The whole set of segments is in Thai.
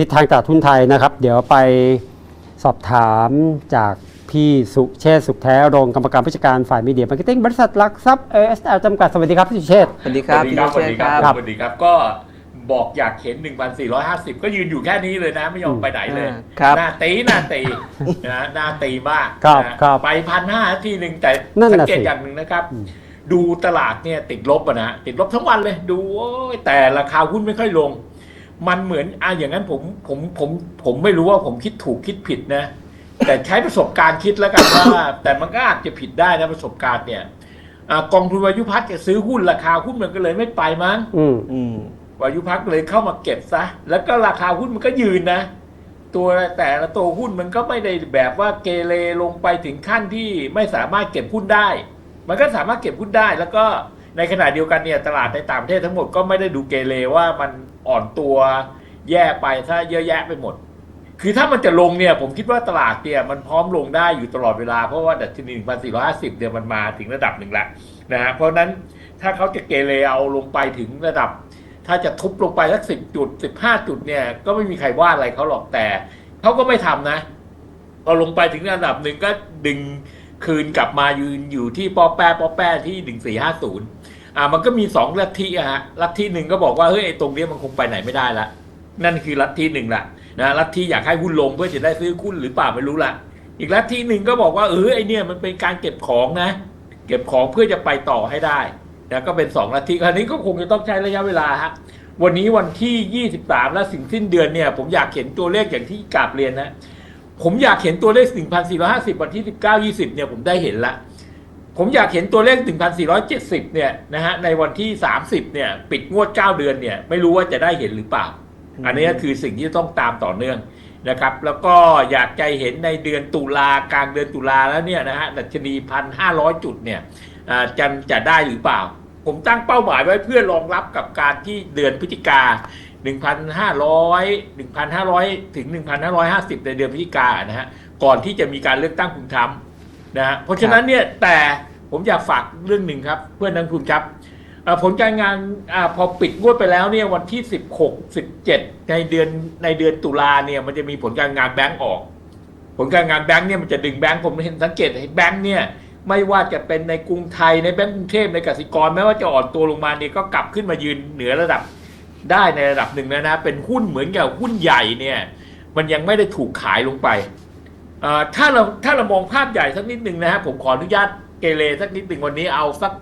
ทิศทางตลาดทุนไทยนะครับ เดี๋ยวไปสอบถามจากพี่สุเชษฐ์สุขแท้รองกรรมการผู้จัดการฝ่ายมีเดียมาร์เก็ตติ้งบริษัทหลักทรัพย์เอสแอลจำกัดสวัสดีครับพี่สุเชษฐ์สวัสดีครับสวัสดีพี่ครับเชษฐ์ครับครับ สวัสดีครับ ก็บอกอยากเห็น 1,450 ก็ยืนอยู่แค่นี้เลยนะ ไม่ยอมไปไหนเลยอ่าครับหน้าตีหน้าตีนะหน้าตีมากครับนะครับไปพันห้าทีหนึ่งแต่นั่นสัน่ะเกตสิอย่างหนึ่งนะครับอืมดูตลาดเนี่ยติดลบอะนะติดลบทั้งวันเลยดูโอ้ยแต่ราคาหุ้นไม่ค่อยลง มันเหมือนอะอย่างนั้นผมผมผมผมไม่รู้ว่าผมคิดถูกคิดผิดนะ แต่ใช้ประสบการณ์คิดแล้วกันว่า แต่มันก็อาจจะผิดได้นะประสบการณ์เนี่ยอ่ากองทุนวายุพัฒน์จะซื้อหุ้นราคาหุ้นมันก็เลยไม่ไปมั้งอืมอืมวายุพักเลยเข้ามาเก็บซะ แล้วก็ราคาหุ้นมันก็ยืนนะ ตัวแต่ละตัวหุ้นมันก็ไม่ได้แบบว่าเกเรลงไปถึงขั้นที่ไม่สามารถเก็บหุ้นได้ มันก็สามารถเก็บหุ้นได้ แล้วก็ ในขณะเดียวกันเนี่ยตลาดในต่างประเทศทั้งหมดก็ไม่ได้ดูเกเรว่ามันอ่อนตัวแย่ไปถ้าเยอะแยะไปหมด คือถ้ามันจะลงเนี่ยผมคิดว่าตลาดเนี่ยมันพร้อมลงได้อยู่ตลอดเวลาเพราะว่าดัชนี1,450เนี่ยมันมาถึงระดับหนึ่งแล้วนะฮะเพราะฉะนั้นถ้าเขาจะเกเรเอาลงไปถึงระดับ ถ้าจะทุบลงไปสักสิบจุดสิบห้าจุดเนี่ยก็ไม่มีใครว่าอะไรเขาหรอกแต่เขาก็ไม่ทำนะพอลงไปถึงระดับหนึ่งก็ดึง คืนกลับมายืนอยู่ที่ปอแปะปอแปะที่หนึ่งสี่ห้าศูนย์อ่ามันก็มีสองลัทธิอะฮะลัทธิหนึ่งก็บอกว่าเฮ้ยไอ้ตรงเนี้ยมันคงไปไหนไม่ได้ละนั่นคือลัทธิหนึ่งละนะลัทธิอยากให้หุ้นลงเพื่อจะได้ซื้อหุ้นหรือเปล่าไม่รู้ละอีกลัทธิหนึ่งก็บอกว่าเออไอเนี่ยมันเป็นการเก็บของนะ เก็บของเพื่อจะไปต่อให้ได้นะก็เป็นสองลัทธิคราวนี้ก็คงจะต้องใช้ระยะเวลาฮะวันนี้วันที่ 23 และสิ่งสิ้นเดือนเนี่ยผมอยากเห็นตัวเลขอย่างที่กราบเรียนนะ ผมอยากเห็นตัวเลข 1,450 วันที่ 19 20 เนี่ยผมได้เห็นละ ผมอยากเห็นตัวเลข 1,470 เนี่ยนะฮะในวันที่ 30 เนี่ย ปิดงวด 9 เดือนเนี่ย ไม่รู้ว่าจะได้เห็นหรือเปล่า อันนี้ก็คือสิ่งที่ต้องตามต่อเนื่องนะครับ แล้วก็อยากใจเห็นในเดือนตุลากลางเดือนตุลาแล้วเนี่ยนะฮะดัชนีพันห้าร้อยจุดเนี่ยอ่าจะจะได้หรือเปล่า ผมตั้งเป้าหมายไว้เพื่อรองรับกับการที่เดือนพฤศจิกา 1,500 1,500 ถึง 1,550 ในเดือนพฤศจิกานะฮะก่อนที่จะมีการเลือกตั้งคุณทำนะฮะเพราะฉะนั้นเนี่ยแต่ผมอยากฝากเรื่องหนึ่งครับ เพื่อนนักทุนครับผลการงานอพอปิดงวดไปแล้วเนี่ยวันที่ 16 17 ในเดือนในเดือนตุลาเนี่ยมันจะมีผลการงานแบงก์ออก ผลการงานแบงก์เนี่ยมันจะดึงแบงก์ผมเห็นสังเกตเห็นแบงก์เนี่ยไม่ว่าจะเป็นในกรุงไทยในแบงก์กรุงเทพในกสิกรแม้ว่าจะอ่อนตัวลงมาเนี่ยก็กลับขึ้นมายืนเหนือระดับ ได้ในระดับหนึ่งแล้วนะ เป็นหุ้นเหมือนกับหุ้นใหญ่เนี่ย มันยังไม่ได้ถูกขายลงไป ถ้าเราถ้าเรามองภาพใหญ่สักนิดหนึ่งนะฮะผมขออนุญาตเกเรสักนิดหนึ่งวันนี้เอาสัก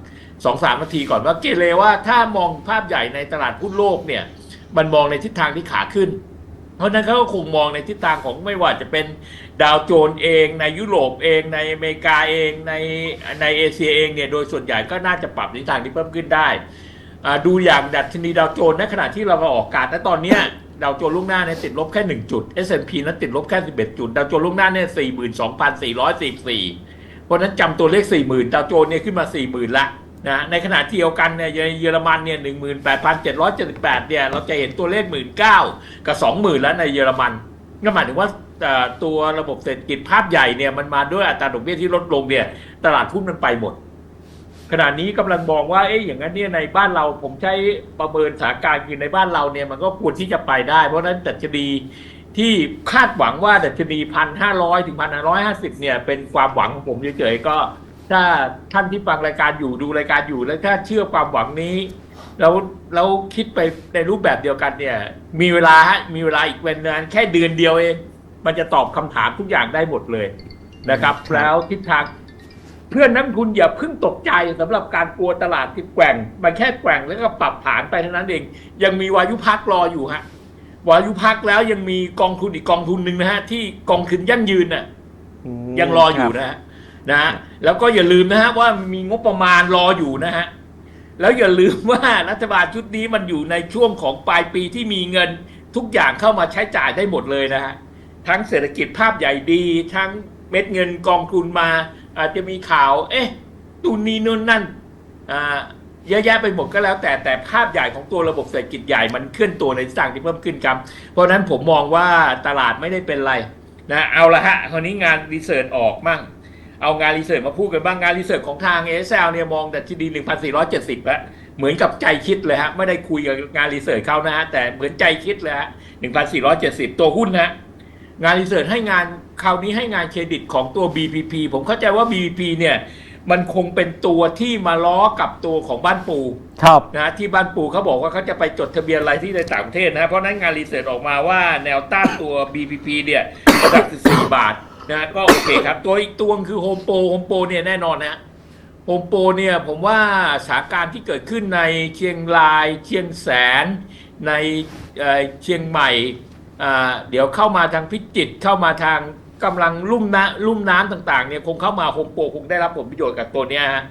สองสามนาทีก่อนว่าเกเรว่าถ้ามองภาพใหญ่ในตลาดหุ้นโลกเนี่ยมันมองในทิศทางที่ขาขึ้น เพราะนั้นเขาก็คงมองในทิศทางของไม่ว่าจะเป็นดาวโจนส์เองในยุโรปเองในอเมริกาเองในในเอเชียเองเนี่ยโดยส่วนใหญ่ก็น่าจะปรับทิศทางที่เพิ่มขึ้นได้ ดูอย่างดัชนีดาวโจนส์ในขณะที่เรามาออกอากาศณตอนเนี้ยดาวโจนส์ล่วงหน้าเนี่ยติดลบแค่ 1 จุด S&P นั้นติดลบแค่ 11 จุด ดาวโจนส์ล่วงหน้าเนี่ย42,444 เพราะนั้นจำตัวเลข 40,000 ดาวโจนส์เนี่ยขึ้นมา 40,000 ละนะในขณะที่เดียวกันเนี่ยเยอรมันเนี่ย18,778 เนี่ยเราจะเห็นตัวเลข 19,000 กับ 20,000 แล้วในเยอรมันก็หมายถึงว่าตัวระบบเศรษฐกิจภาพใหญ่เนี่ยมันมาด้วยอัตราดอกเบี้ยที่ลดลงเนี่ยตลาดหุ้นมันไปหมด ขณะนี้กำลังมองว่าเอ๊ะอย่างนั้นเนี่ยในบ้านเราผมใช้ประเมินสถานการณ์คือในบ้านเราเนี่ยมันก็ควรที่จะไปได้ เพราะนั้นดัชนีที่คาดหวังว่าดัชนีพันห้าร้อยถึงพันห้าร้อยห้าสิบเนี่ยเป็นความหวังของผมเฉยๆก็ ถ้าท่านที่ฟังรายการอยู่ดูรายการอยู่แล้วถ้าเชื่อความหวังนี้แล้วแล้วคิดไปในรูปแบบเดียวกันเนี่ย มีเวลาฮะมีเวลาอีกเป็นนานแค่เดือนเดียวเองมันจะตอบคำถามทุกอย่างได้หมดเลยนะครับครับแล้วทิศทาง เพื่อนนักลงทุนอย่าเพิ่งตกใจสำหรับการกลัวตลาดที่แกว่งมันแค่แกว่งแล้วก็ปรับฐานไปเท่านั้นเอง ยังมีวายุพักรออยู่ฮะวายุพักแล้วยังมีกองทุนอีกกองทุนหนึ่งนะฮะที่กองทุนยั่งยืนน่ะมยังรออยู่นะฮะนะฮะแล้วก็อย่าลืมนะฮะว่ามีงบประมาณรออยู่นะฮะแล้วอย่าลืมว่ารัฐบาลชุดนี้มันอยู่ในช่วงของปลายปีที่มีเงินทุกอย่างเข้ามาใช้จ่ายได้หมดเลยนะฮะทั้งเศรษฐกิจภาพใหญ่ดี ทั้งเม็ดเงินกองทุนมา อาจจะมีข่าว เอ๊ะตูนนี้นู่นนั่นอ่าเยอะแยะไปหมดก็แล้ว แต่แต่ภาพใหญ่ของตัวระบบเศรษฐกิจใหญ่มันเคลื่อนตัวในทิศทางที่เพิ่มขึ้นครับ เพราะฉะนั้นผมมองว่าตลาดไม่ได้เป็นไรนะเอาละฮะคราวนี้งานรีเสิร์ชออกมั่งเอางานรีเสิร์ชมาพูดกันบ้างงานรีเสิร์ชของทาง a อ l เนี่ยมองดัชนี1,470 แล้วเหมือนกับใจคิดเลยฮะไม่ได้คุยกับงานรีเสิร์ชเขานะฮะแต่เหมือนใจคิดเลยฮะ1,470 ตัวหุ้นนะฮะงานรีเสิร์ชให้งาน คราวนี้ให้งานเครดิตของตัว BPP ผมเข้าใจว่า BPP เนี่ยมันคงเป็นตัวที่มาล้อกับตัวของบ้านปูครับนะที่บ้านปูเขาบอกว่าเขาจะไปจดทะเบียนอะไรที่ในต่างประเทศนะเพราะฉะนั้นงานรีเสิร์ชออกมาว่าแนวต้านตัว BPP เนี่ยระดับ14บาทนะก็โอเคครับ ตัวอีกตัวคือโฮมโปรโฮมโปรเนี่ยแน่นอนนะโฮมโปรเนี่ยผมว่าสถานการณ์ที่เกิดขึ้นในเชียงรายเชียงแสน ในเอ่อเชียงใหม่อ่าเดี๋ยวเข้ามาทางพิจิตรเข้ามาทาง กำลังลุ่มน้ำลุ่มน้ำต่างๆเนี่ยคงเข้ามาโฮมโปรคงได้รับผลประโยชน์กับตัวเนี้ยฮะ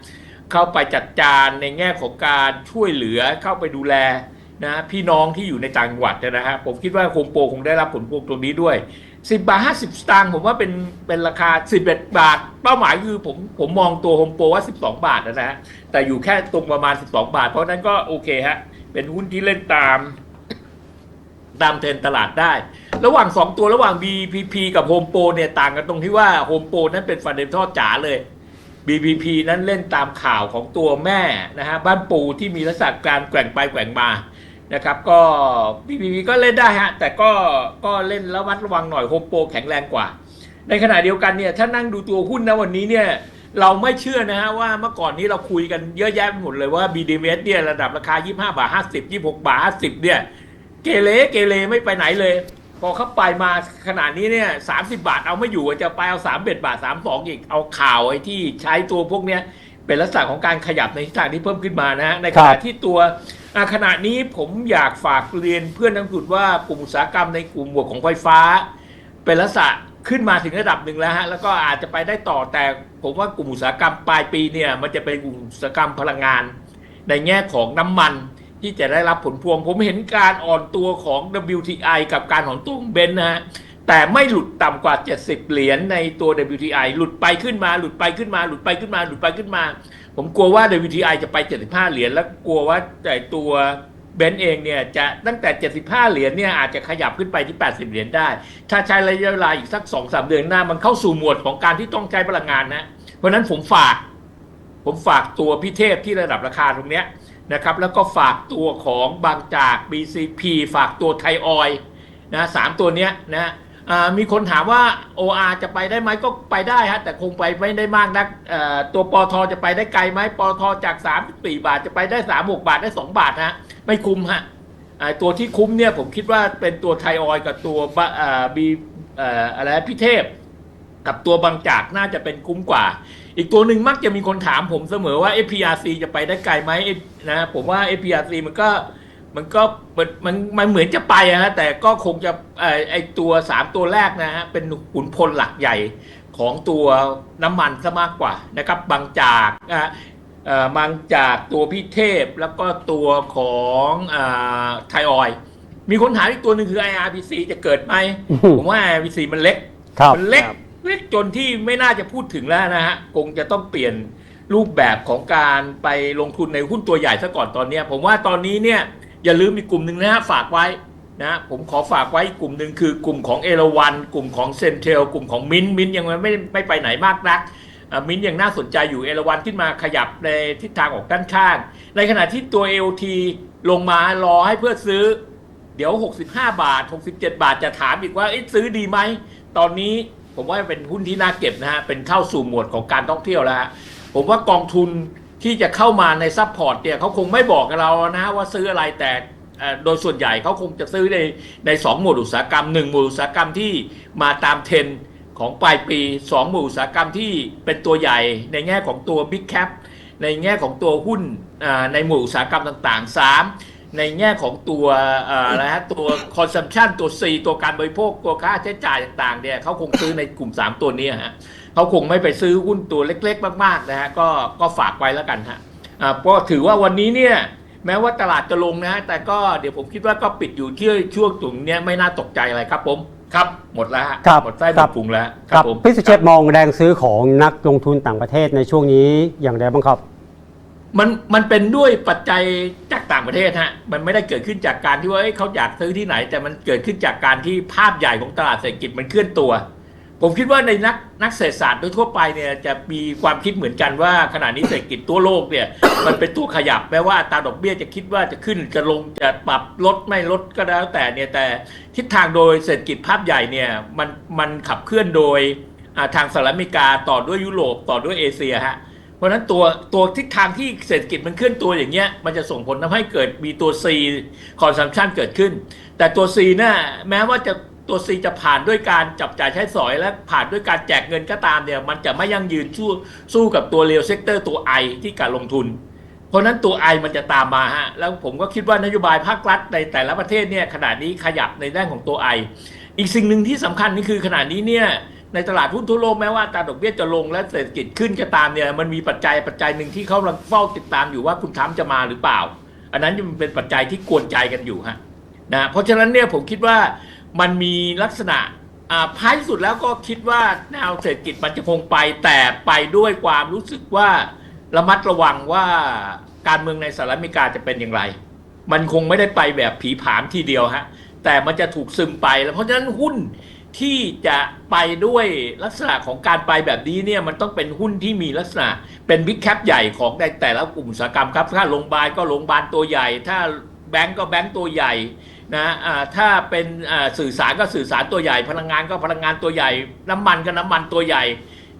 เข้าไปจัดการในแง่ของการช่วยเหลือเข้าไปดูแลนะพี่น้องที่อยู่ในต่างจังหวัดนะฮะผมคิดว่าโฮมโปรคงได้รับผลพวงตรงนี้ด้วย 10 บาท 50 สตางค์ผมว่าเป็นเป็นราคา 11 บาท เป้าหมายคือผมผมมองตัวโฮมโปรว่า 12 บาทนะฮะแต่อยู่แค่ตรงประมาณ 12 บาท เพราะนั้นก็โอเคฮะเป็นหุ้นที่เล่นตาม ตามเทรนตลาดได้ ระหว่าง 2 ตัวระหว่าง BPP กับ Home Pro เนี่ยต่างกันตรงที่ว่า Home Pro นั้นเป็นฟันเดนทอจ๋าเลย BPP นั้นเล่นตามข่าวของตัวแม่นะฮะบ้านปูที่มีลักษณะการแกว่งไปแกว่งมานะครับก็ BPP ก็เล่นได้ฮะแต่ก็ก็เล่นระวัดระวังหน่อย Home Pro แข็งแรงกว่า ในขณะเดียวกันเนี่ยถ้านั่งดูตัวหุ้นนะวันนี้เนี่ยเราไม่เชื่อนะฮะว่าเมื่อก่อนนี้เราคุยกันเยอะแยะไปหมดเลยว่า BDMs เนี่ยระดับราคา 25 บาท 50 26 บาท 50 เนี่ยเกเรเกเรไม่ไปไหนเลย พอเข้าไปมาขนาดนี้เนี่ยสาบาทเอาไม่อยู่จะไปเอาสามเบ็ดบาทสามสองอีกเอาข่าวไอ้ที่ใช้ตัวพวกเนี้ยเป็นลักษณะของการขยับในทิศทางที่เพิ่มขึ้นมานะฮะในขณะที่ตัวขณะนี้ผมอยากฝากเรียนเพื่อนนักลงทุนว่ากลุ่มอุตสาหกรรมในกลุ่มหมวกของไฟฟ้า เป็นลักษณะขึ้นมาถึงระดับหนึ่งแล้วฮะแล้วก็อาจจะไปได้ต่อแต่ผมว่ากลุ่มอุตสาหกรรมปลายปีเนี่ยมันจะเป็นกลุ่มอุตสาหกรรมพลังงาน ในแง่ของน้ำมัน ที่จะได้รับผลพวง ผมเห็นการอ่อนตัวของ WTI กับการอ่อนตัวของเบนนะฮะแต่ไม่หลุดต่ำกว่า 70 เหรียญในตัว WTI หลุดไปขึ้นมา หลุดไปขึ้นมา หลุดไปขึ้นมา หลุดไปขึ้นมา ผมกลัวว่า WTI จะไป 75 เหรียญแล้วกลัวว่าแต่ตัวเบนเองเนี่ยจะตั้งแต่ 75 เหรียญเนี่ยอาจจะขยับขึ้นไปที่ 80 เหรียญได้ ถ้าใช้ระยะเวลาอีกสัก 2-3 เดือนหน้า มันเข้าสู่หมวดของการที่ต้องใช้พลังงานนะ เพราะนั้นผมฝาก ผมฝากตัวพิเทพที่ระดับราคาตรงเนี้ย นะครับแล้วก็ฝากตัวของบางจาก BCP ฝากตัวไทยออยนะสามตัวเนี้ยนะมีคนถามว่า OR จะไปได้ไหมก็ไปได้ฮะแต่คงไปไม่ได้มากนักตัวปอทจะไปได้ไกลไหมปอทจาก3 4บาทจะไปได้ 3 6 บาทได้ 2 บาทฮะไม่คุ้มฮะตัวที่คุ้มเนี่ยผมคิดว่าเป็นตัวไทยออยกับตัวบะอ่าบีเอ่ออะไรพิเทพ กับตัวบางจากน่าจะเป็นคุ้มกว่า อีกตัวหนึ่งมักจะมีคนถามผมเสมอว่า FPRC จะไปได้ไกลไหมนะ ผมว่า FPRC มันก็มันก็มันมันมันเหมือนจะไปอะฮะแต่ก็คงจะไอไอตัวสามตัวแรกนะฮะเป็นขุนพลหลักใหญ่ของตัวน้ำมันซะมากกว่านะครับบางจากนะฮะเอ่อบางจากตัวพี่เทพแล้วก็ตัวของไทยออยล์มีคนถามอีกตัวหนึ่งคือ IRPC จะเกิดไหมอื้อหือผมว่า IRPC มันเล็กครับมันเล็กเล็กจนที่ไม่น่าจะพูดถึงแล้วนะฮะคงจะต้องเปลี่ยนรูปแบบของการไปลงทุนในหุ้นตัวใหญ่ซะก่อนตอนนี้ผมว่าตอนนี้เนี่ยอย่าลืมอีกลุ่มหนึ่งนะฮะฝากไว้นะผมขอฝากไว้กลุ่มหนึ่งคือกลุ่มของเอราวันกลุ่มของเซนเทลกลุ่มของมินมินยังไม่ไม่ไปไหนมากนักมินยังน่าสนใจอยู่เอราวันขึ้นมาขยับในทิศทางออกด้านข้าง ในขณะที่ตัว AOT ลงมารอให้เพื่อซื้อ เดี๋ยว 65 บาท 67 บาทจะถามอีกว่าซื้อดีไหม ตอนนี้ ผมว่าเป็นหุ้นที่น่าเก็บนะฮะเป็นเข้าสู่หมวดของการท่องเที่ยวแล้วฮะผมว่ากองทุนที่จะเข้ามาในซัพพอร์ตเนี่ยเขาคงไม่บอกกับเรานะว่าซื้ออะไรแต่โดยส่วนใหญ่เขาคงจะซื้อในในสองหมวดอุตสาหกรรมหนึ่งหมวดอุตสาหกรรมที่มาตามเทรนของปลายปีสองหมวดอุตสาหกรรมที่เป็นตัวใหญ่ในแง่ของตัว Big Cap ในแง่ของตัวหุ้นในหมวดอุตสาหกรรมต่างๆสาม ในแง่ของตัวเอ่ออะไรฮะตัว consumption ตัว C ตัวการบริโภคตัวค่าใช้จ่ายต่างๆเนี่ยเขาคงซื้อในกลุ่ม 3 ตัวนี้ฮะเขาคงไม่ไปซื้อหุ้นตัวเล็กๆ มากๆนะฮะก็ก็ฝากไว้แล้วกันฮะอ่าเพราะถือว่าวันนี้เนี่ยแม้ว่าตลาดจะลงนะฮะแต่ก็เดี๋ยวผมคิดว่าก็ปิดอยู่ที่ช่วงตรงเนี้ยไม่น่าตกใจอะไรครับผมครับ หมดแล้วฮะครับหมดไส้หมครัดบพุงแล้วครับผมพี่สุเชษฐ์มองแรงซื้อของนักลงทุนต่างประเทศในช่วงนี้อย่างไรบ้างครับ มันมันเป็นด้วยปัจจัยจากต่างประเทศฮะมันไม่ได้เกิดขึ้นจากการที่ว่าเเขาอยากซื้อที่ไหน แต่มันเกิดขึ้นจากการที่ภาพใหญ่ของตลาดเศรษฐกิจมันเคลื่อนตัว ผมคิดว่าในนักนักเศรษฐศาสตร์โดยทั่วไปเนี่ยจะมีความคิดเหมือนกันว่าขณะนี้เศรษฐกิจทั่วโลกเนี่ย มันเป็นตัวขยับแม้ว่าตาดอกเบี้ยจะคิดว่าจะขึ้นจะลงจะปรับลดไม่ลดก็แล้วแต่เนี่ยแต่ทิศทางโดยเศรษฐกิจภาพใหญ่เนี่ยมันมันขับเคลื่อนโดยทางสหรัฐอเมริกาต่อด้วยยุโรปต่อด้วยเอเชียฮะ เพราะฉะนั้นตัวตัวทิศทางที่เศรษฐกิจมันเคลื่อนตัวอย่างเงี้ยมันจะส่งผลทำให้เกิดมีตัว C consumption เกิดขึ้น แต่ตัว C น่ะแม้ว่าจะตัว C จะผ่านด้วยการจับจ่ายใช้สอยและผ่านด้วยการแจกเงินก็ตามเนี่ยมันจะไม่ยั่งยืนสู้สู้กับตัวเรียลเซกเตอร์ตัว I ที่การลงทุน เพราะนั้นตัว I มันจะตามมาฮะแล้วผมก็คิดว่านโยบายภาครัฐในแต่ละประเทศเนี่ยขณะนี้ขยับในด้านของตัว I อีกสิ่งหนึ่งที่สำคัญนี่คือขณะนี้เนี่ย ในตลาดหุ้นทั่วโลกแม้ว่าตาดอกเบี้ยจะลงและเศรษฐกิจขึ้นก็ตามเนี่ยมันมีปัจจัยปัจจัยหนึ่งที่เขากำลังเฝ้าติดตามอยู่ว่าคุณทรัมจะมาหรือเปล่า อันนั้นมันเป็นปัจจัยที่กวนใจกันอยู่ฮะนะเพราะฉะนั้นเนี่ยผมคิดว่ามันมีลักษณะอ่าท้ายสุดแล้วก็คิดว่าแนวเศรษฐกิจมันจะคงไปแต่ไปด้วยความรู้สึกว่าระมัดระวังว่าการเมืองในสหรัฐอเมริกาจะเป็นอย่างไร มันคงไม่ได้ไปแบบผีผามทีเดียวฮะแต่มันจะถูกซึมไปแล้วเพราะฉะนั้นหุ้น ที่จะไปด้วยลักษณะของการไปแบบนี้เนี่ยมันต้องเป็นหุ้นที่มีลักษณะ เป็นบิ๊กแคปใหญ่ของในแต่ละกลุ่มอุตสาหกรรมครับ ถ้าโรงพยาบาลก็โรงพยาบาลตัวใหญ่ ถ้าแบงก์ก็แบงก์ตัวใหญ่นะอ่าถ้าเป็นอ่าสื่อสารก็สื่อสารตัวใหญ่ พลังงานก็พลังงานตัวใหญ่ น้ำมันก็น้ำมันตัวใหญ่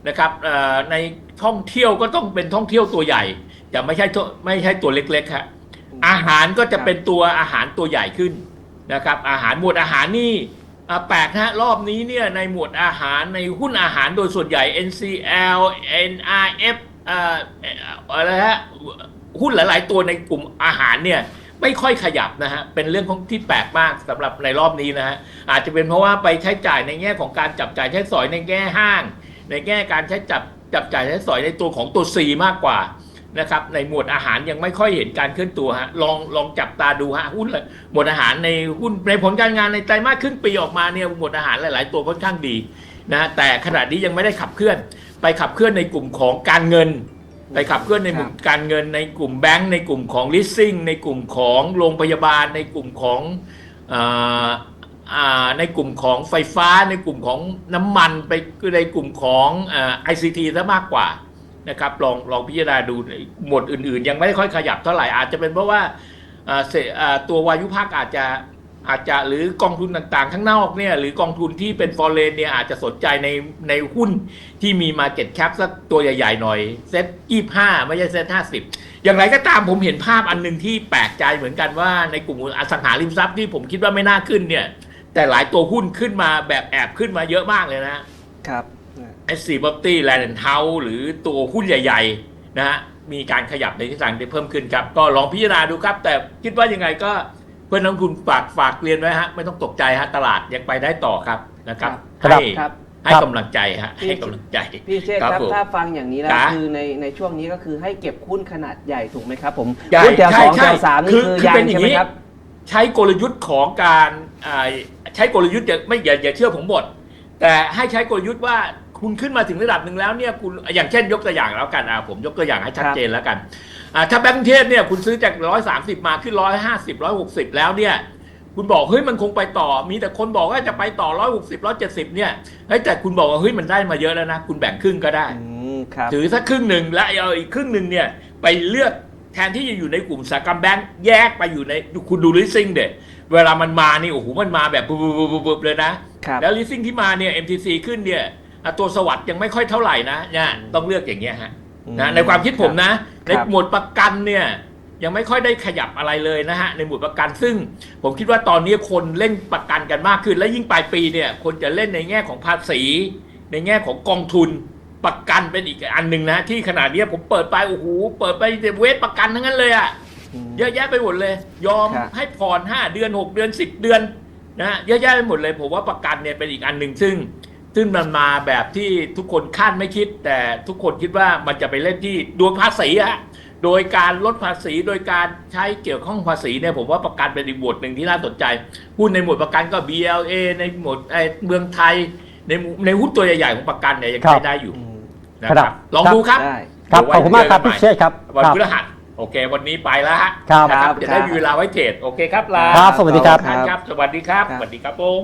นะครับเอ่อในท่องเที่ยวก็ต้องเป็นท่องเที่ยวตัวใหญ่จะไม่ใช่ตัวไม่ใช่ตัวเล็กๆฮะอาหารก็จะเป็นตัวอาหารตัวใหญ่ขึ้นนะครับ อาหารหมวดอาหารนี่ อ่าแปลกนะฮะรอบนี้เนี่ยในหมวดอาหารในหุ้นอาหารโดยส่วนใหญ่ NCL NRF อ่าเอ่ออะไรฮะหุ้นหลายๆ ตัวในกลุ่มอาหารเนี่ยไม่ค่อยขยับนะฮะ เป็นเรื่องของที่แปลกมากสำหรับในรอบนี้นะฮะ อาจจะเป็นเพราะว่าไปใช้จ่ายในแง่ของการจับจ่ายใช้สอยในแง่ห้าง ในแง่การใช้จับจับจ่ายใช้สอยในตัวของตัว C มากกว่า นะครับในหมวดอาหารยังไม่ค่อยเห็นการเคลื่อนตัวฮะลองลองจับตาดูฮะหุ้นเลยหมวดอาหารในหุ้นในผลการงานในไตรมาสครึ่งปีออกมาเนี่ยหมวดอาหารหลาย ๆ ตัวค่อนข้างดีนะแต่ขณะนี้ยังไม่ได้ขับเคลื่อน ไปขับเคลื่อนในกลุ่มของการเงิน ไปขับเคลื่อนในหมู่การเงิน ในกลุ่มแบงก์ในกลุ่มของ leasing ในกลุ่มของโรงพยาบาล ในกลุ่มของอ่าอ่าในกลุ่มของไฟฟ้า ในกลุ่มของน้ำมันไปในกลุ่มของอ่า ICT ซะมากกว่า นะครับลองลองพิจารณาดูหมวดอื่น ๆ ยังไม่ค่อยขยับเท่าไหร่อาจจะเป็นเพราะว่าตัววายุภาคอาจจะอาจจะหรือกองทุนต่างๆ ข้างนอกเนี่ยหรือกองทุนที่เป็นฟอเรนเนี่ยอาจจะสนใจในในหุ้นที่มีมาเก็ตแคปสักตัวใหญ่ๆหน่อยเซ็ตยี่ห้าไม่ใช่เซ็ตห้าสิบอย่างไรก็ตามผมเห็นภาพอันหนึ่งที่แปลกใจเหมือนกันว่าในกลุ่มอสังหาริมทรัพย์ที่ผมคิดว่าไม่น่าขึ้นเนี่ย แต่หลายตัวหุ้นขึ้นมาแบบแอบขึ้นมาเยอะมากเลยนะครับ S4 Property Land and House หรือตัวหุ้นใหญ่ๆนะฮะมีการขยับในทิศทางที่เพิ่มขึ้นครับ ก็ลองพิจารณาดูครับ แต่คิดว่ายังไงก็เพื่อนนักลงทุนฝากฝากเรียนไว้ฮะไม่ต้องตกใจฮะตลาดยังไปได้ต่อครับนะครับครับให้ครับให้กำลังใจฮะให้กำลังใจ พี่เชษฐ์ครับครับผมถ้าฟังอย่างนี้แล้วจ๊ะคือในในช่วงนี้ก็คือให้เก็บหุ้นขนาดใหญ่ถูกไหมครับ ผมใหญ่หุ้นแถวใช่สองใช่แถวสามนี่คือคือคือยัเป็นงอย่างใช่ไหมนี้ครับ ใช้กลยุทธ์ของการอ่าใช้กลยุทธ์อย่าไม่อย่าอย่าเชื่อผมหมด แต่ให้ใช้กลยุทธ์ว่า คุณขึ้นมาถึงระดับหนึ่งแล้วเนี่ยคุณอย่างเช่นยกตัวอย่างแล้วกันอ่าผมยกตัวอย่างให้ชัดเจนแล้วกันอ่าถ้าแบงก์กรุงเทพเนี่ยคุณซื้อจากร้อยสามสิบมาขึ้นร้อยห้าสิบร้อยหกสิบแล้วเนี่ยคุณบอกเฮ้ยมันคงไปต่อ มีแต่คนบอกว่าจะไปต่อร้อยหกสิบร้อยเจ็ดสิบเนี่ยเฮ้ยแต่คุณบอกว่าเฮ้ยมันได้มาเยอะแล้วนะคุณแบ่งครึ่งก็ได้อืมครับถือสักครึ่งหนึ่งแล้วเอาอีกครึ่งหนึ่งเนี่ยไปเลือกแทนที่จะอยู่ในกลุ่มอุตสาหกรรมแบงค์แยกไปอยู่ในคุณดูลิสซิ่งเด็ดเวลามันมานี่โอ้โหมันมาแบบปุ๊บๆๆๆเลยนะครับแล้วลิสซิ่งที่มาเนี่ย MTC ขึ้นเนี่ยอะ ตัวสวัสด์ยังไม่ค่อยเท่าไหร่นะเนี่ยต้องเลือกอย่างเงี้ยฮะอืมนะในความคิดผมนะคในรับหมวดประกันเนี่ยยังไม่ค่อยได้ขยับอะไรเลยนะฮะในหมวดประกันซึ่ง ผมคิดว่าตอนนี้คนเล่นประกันกันมากขึ้น และยิ่งปลายปีเนี่ยคนจะเล่นในแง่ของภาษี ในแง่ของกองทุนประกันเป็นอีกอันหนึ่งนะ ที่ขนาดนี้ยผมเปิดไปโอ้โหเปิดไปเวทประกันทั้งนั้นเลยอะมเยอะแยะไปหมดเลย ยอมครับให้ผ่อน5เดือน6เดือน10เดือนนะฮะเยอะแยะไปหมดเลย ผมว่าประกันเนี่ยเป็นอีกอันหนึ่งซึ่ง ซึ่งมันมาแบบที่ทุกคนคาดไม่คิด แต่ทุกคนคิดว่ามันจะไปเล่นที่ดวงภาษีอะโดยการลดภาษีโดยการใช้เกี่ยวข้องภาษีเนี่ยผมว่าประกันเป็นอีกหมวดหนึ่งที่น่าสนใจหุ้นในหมวดประกันก็ BLA ในหมวดไอ้เมืองไทย ในหมู่ในหุ้นตัวใหญ่ๆของประกันเนี่ยยังครับใช้ได้อยู่อืมนะคครัรับบลองดูครับได้ครับเดี๋ยวขอบคุณมากครับไว้พี่เชษฐ์ครับวันครับพฤหัสโอเค วันนี้ไปแล้วฮะครับนะครับครับจะได้มีเวลาไว้เทรดโอเคครับลาครับสวัสดีครับท่านครับสวัสดีครับครับสวัสดีครับผม